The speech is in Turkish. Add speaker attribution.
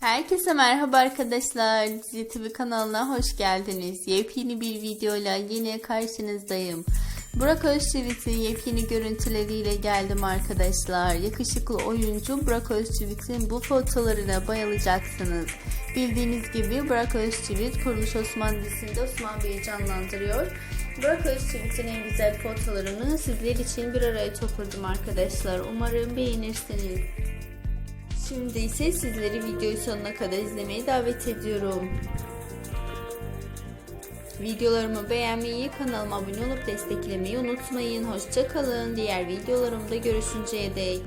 Speaker 1: Herkese merhaba arkadaşlar. Dizi kanalına hoş geldiniz. Yepyeni bir videoyla yine karşınızdayım. Burak Özçivit'in yepyeni görüntüleriyle geldim arkadaşlar. Yakışıklı oyuncu Burak Özçivit'in bu fotolarına bayılacaksınız. Bildiğiniz gibi Burak Özçivit Kuruluş Osman dizisinde Osman Bey'i canlandırıyor. Burak Özçivit'in en güzel fotolarını sizler için bir araya topladım arkadaşlar. Umarım beğenirsiniz. Şimdi ise sizleri videoyu sonuna kadar izlemeye davet ediyorum. Videolarımı beğenmeyi, kanalıma abone olup desteklemeyi unutmayın. Hoşçakalın. Diğer videolarımda görüşünceye dek.